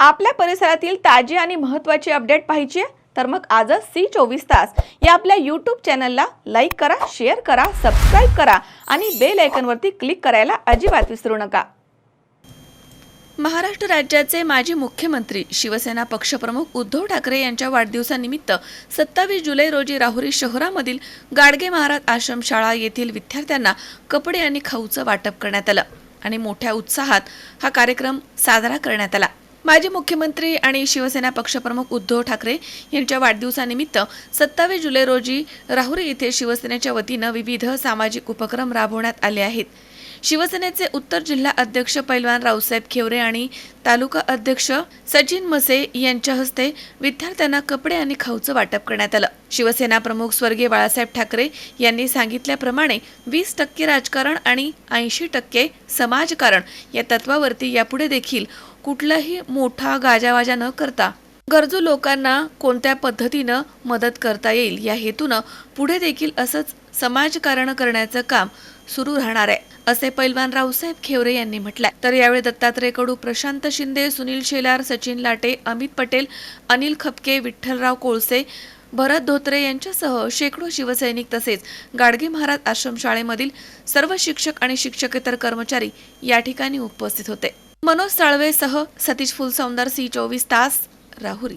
आपल्या परिसरातील ताजी आणि महत्त्वाची अपडेट पाहिजे तर मग आजच सी चोवीस तास या आपल्या यूट्यूब चॅनलला लाईक करा शेअर करा सबस्क्राईब करा आणि बेल आयकनवरती क्लिक करायला अजिबात विसरू नका. महाराष्ट्र राज्याचे माजी मुख्यमंत्री शिवसेना पक्षप्रमुख उद्धव ठाकरे यांच्या वाढदिवसानिमित्त सत्तावीस जुलै रोजी राहुरी शहरामधील गाडगे महाराज आश्रमशाळा येथील विद्यार्थ्यांना कपडे आणि खाऊचं वाटप करण्यात आलं आणि मोठ्या उत्साहात हा कार्यक्रम साजरा करण्यात आला. माजी मुख्यमंत्री आणि शिवसेना पक्षप्रमुख उद्धव ठाकरे यांच्या वाढदिवसानिमित्त सत्तावीस जुलै रोजी राहुरी येथे शिवसेनेच्या वतीनं विविध सामाजिक उपक्रम राबवण्यात आले आहेत. शिवसेनेचे उत्तर जिल्हा अध्यक्ष पैलवान रावसाहेब खेवरे आणि तालुका अध्यक्ष सचिन मसे यांच्या हस्ते विद्यार्थ्यांना कपडे आणि खाऊचं वाटप करण्यात आलं. शिवसेना प्रमुख स्वर्गीय बाळासाहेब ठाकरे यांनी सांगितल्याप्रमाणे वीस टक्के राजकारण आणि ऐंशी टक्के समाजकारण या तत्वावरती यापुढे देखील कुठलाही मोठा गाजावाजा न करता गरजू लोकांना कोणत्या पद्धतीनं मदत करता येईल या हेतूनं पुढे देखील असंच समाजकारण करण्याचं काम सुरू राहणार आहे. असे पैलवान रावसाहेब खेवरे यांनी म्हटलंय. तर यावेळी दत्तात्रय कडू प्रशांत शिंदे सुनील शेलार सचिन लाटे अमित पटेल अनिल खपके विठ्ठलराव कोळसे भरत धोत्रे यांच्यासह शेकडो शिवसैनिक तसेच गाडगे महाराज आश्रमशाळेमधील सर्व शिक्षक आणि शिक्षकेतर कर्मचारी या ठिकाणी उपस्थित होते. मनोज साळवेसह सतीश फुलसौंदर सी चोवीस तास राहुरी.